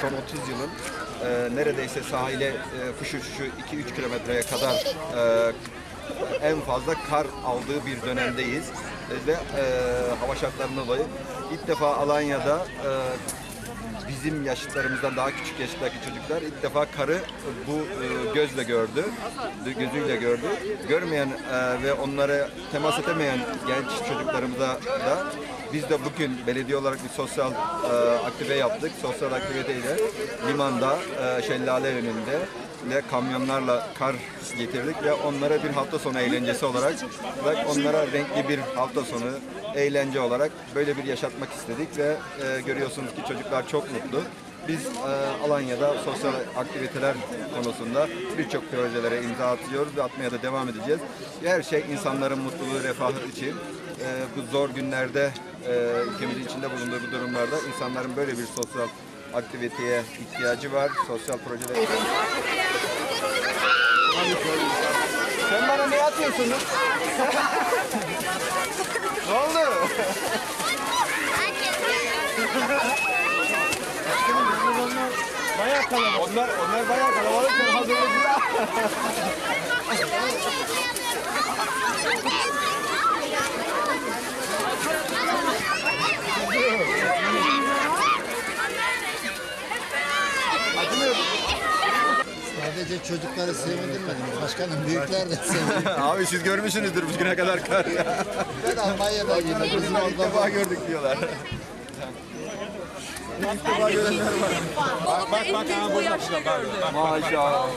Son 30 yılın e, neredeyse sahile e, kuş uçuşu 2-3 kilometreye kadar e, en fazla kar aldığı bir dönemdeyiz. E, ve e, hava şartlarından dolayı ilk defa Alanya'da e, bizim yaşıtlarımızdan daha küçük yaştaki çocuklar ilk defa karı bu e, gözle gördü, gözüyle gördü. Görmeyen e, ve onlara temas edemeyen genç çocuklarımıza da biz de bugün belediye olarak bir sosyal e, aktive yaptık. Sosyal aktiviteyle limanda, e, şelale önünde ve kamyonlarla kar getirdik ve onlara bir hafta sonu eğlencesi olarak ve onlara renkli bir hafta sonu eğlence olarak böyle bir yaşatmak istedik ve e, görüyorsunuz ki çocuklar çok mutlu. Biz e, Alanya'da sosyal aktiviteler konusunda birçok projelere imza atıyoruz ve atmaya da devam edeceğiz. Her şey insanların mutluluğu, refahı için. E, bu zor günlerde e, ülkemizin içinde bulunduğu bu durumlarda insanların böyle bir sosyal aktiviteye ihtiyacı var. Sosyal projeler. Sen bana ne atıyorsunuz? ne oldu? Bayağı kalabalık. Onlar, onlar bayağı kalabalık. Sen Sadece çocukları sevindirmedim. Başkanım büyükler de sevindirdi. Abi siz görmüşsünüzdür bugüne kadar kar. Ben Almanya'da yine bizim Biz ilk defa gördük diyorlar. Bak bak bak ha burada şurada bak. bak. Maşallah.